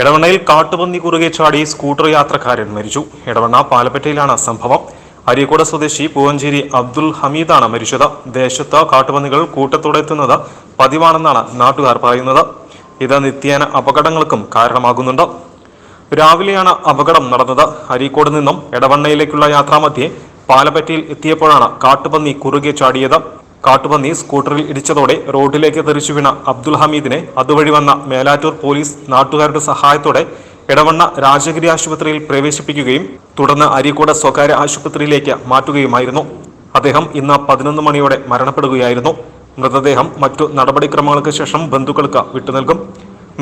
എടവണ്ണയിൽ കാട്ടുപന്നി കുറുകെ ചാടി സ്കൂട്ടർ യാത്രക്കാരൻ മരിച്ചു. എടവണ്ണ പാലപ്പറ്റയിലാണ് സംഭവം. അരീക്കോട് സ്വദേശി പൂവഞ്ചേരി അബ്ദുൽ ഹമീദാണ് മരിച്ചത്. ദേശത്ത് കാട്ടുപന്നികൾ കൂട്ടത്തോടെ എത്തുന്നത് പതിവാണെന്നാണ് നാട്ടുകാർ പറയുന്നത്. ഇത് നിത്യേന അപകടങ്ങൾക്കും കാരണമാകുന്നുണ്ട്. രാവിലെയാണ് അപകടം നടന്നത്. അരീക്കോട് നിന്നും എടവണ്ണയിലേക്കുള്ള യാത്രാമധ്യേ പാലപ്പറ്റയിൽ എത്തിയപ്പോഴാണ് കാട്ടുപന്നി കുറുകെ ചാടിയത്. കാട്ടുപന്നി സ്കൂട്ടറിൽ ഇടിച്ചതോടെ റോഡിലേക്ക് തെറിച്ചു വീണ അബ്ദുൽ ഹമീദിനെ അതുവഴി വന്ന മേലാറ്റൂർ പോലീസ് നാട്ടുകാരുടെ സഹായത്തോടെ ഇടവണ്ണ രാജഗിരി ആശുപത്രിയിൽ പ്രവേശിപ്പിക്കുകയും തുടർന്ന് അരീക്കോട് സ്വകാര്യ ആശുപത്രിയിലേക്ക് മാറ്റുകയുമായിരുന്നു. അദ്ദേഹം ഇന്ന് പതിനൊന്ന് മണിയോടെ മരണപ്പെടുകയായിരുന്നു. മൃതദേഹം മറ്റു നടപടിക്രമങ്ങൾക്ക് ശേഷം ബന്ധുക്കൾക്ക് വിട്ടുനൽകും.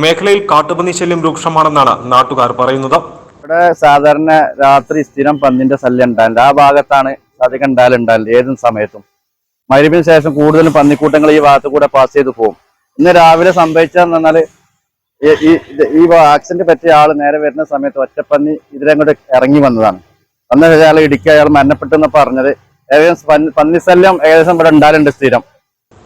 മേഖലയിൽ കാട്ടുപന്നി ശല്യം രൂക്ഷമാണെന്നാണ് നാട്ടുകാർ പറയുന്നത്. ഇവിടെ സാധാരണ രാത്രി സ്ഥിരം പന്നിന്റെ ശല്യം ഉണ്ടാവില്ല. ആ ഭാഗത്താണ് അധികം ഉണ്ടാകലുണ്ടാവില്ല ഏത് സമയത്തും. മരുവിന് ശേഷം കൂടുതലും പന്നിക്കൂട്ടങ്ങൾ ഈ ഭാഗത്ത് കൂടെ പാസ് ചെയ്ത് പോകും ഇന്ന് രാവിലെ സംഭവിച്ചതെന്ന് പറഞ്ഞാൽ ഈ- ഈ ആക്സിഡന്റ് പറ്റിയ ആൾ നേരെ വരുന്ന സമയത്ത് ഒറ്റപ്പന്നി ഇതിലങ്ങോട്ട് ഇറങ്ങി വന്നതാണ്. വന്ന അയാൾ ഇടുക്കി അയാൾ മരണപ്പെട്ടെന്ന് പറഞ്ഞത്. ഏകദേശം പന്നി- പന്നിശല്യം ഏകദേശം ഇവിടെ ഉണ്ടാകലുണ്ട് സ്ഥിരം.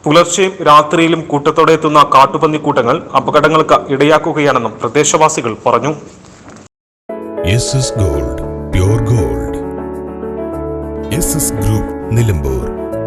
പുലർച്ചെയും രാത്രിയിലും കൂട്ടത്തോടെ എത്തുന്ന കാട്ടുപന്നി കൂട്ടങ്ങൾ അപകടങ്ങൾക്ക് ഇടയാക്കുകയാണെന്നും പ്രദേശവാസികൾ പറഞ്ഞു. Gold pure gold. Group Nilambur.